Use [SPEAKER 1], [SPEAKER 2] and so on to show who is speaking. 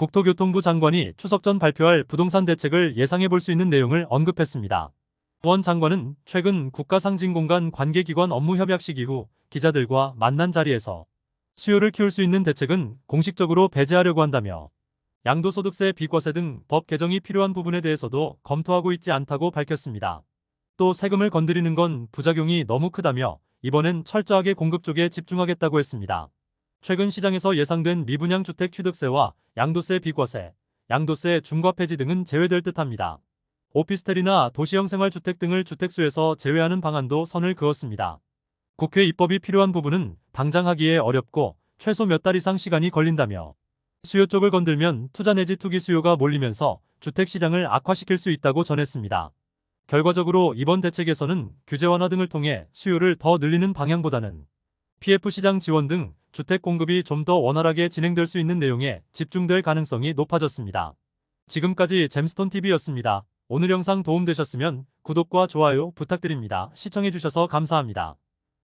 [SPEAKER 1] 국토교통부 장관이 추석 전 발표할 부동산 대책을 예상해 볼 수 있는 내용을 언급했습니다. 원 장관은 최근 국가상징공간 관계기관 업무 협약식 이후 기자들과 만난 자리에서 수요를 키울 수 있는 대책은 공식적으로 배제하려고 한다며 양도소득세 비과세 등 법 개정이 필요한 부분에 대해서도 검토하고 있지 않다고 밝혔습니다. 또 세금을 건드리는 건 부작용이 너무 크다며 이번엔 철저하게 공급 쪽에 집중하겠다고 했습니다. 최근 시장에서 예상된 미분양 주택 취득세와 양도세 비과세, 양도세 중과 폐지 등은 제외될 듯합니다. 오피스텔이나 도시형 생활주택 등을 주택수에서 제외하는 방안도 선을 그었습니다. 국회 입법이 필요한 부분은 당장 하기에 어렵고 최소 몇 달 이상 시간이 걸린다며 수요 쪽을 건들면 투자 내지 투기 수요가 몰리면서 주택시장을 악화시킬 수 있다고 전했습니다. 결과적으로 이번 대책에서는 규제 완화 등을 통해 수요를 더 늘리는 방향보다는 PF 시장 지원 등 주택 공급이 좀 더 원활하게 진행될 수 있는 내용에 집중될 가능성이 높아졌습니다. 지금까지 잼스톤TV였습니다. 오늘 영상 도움되셨으면 구독과 좋아요 부탁드립니다. 시청해주셔서 감사합니다.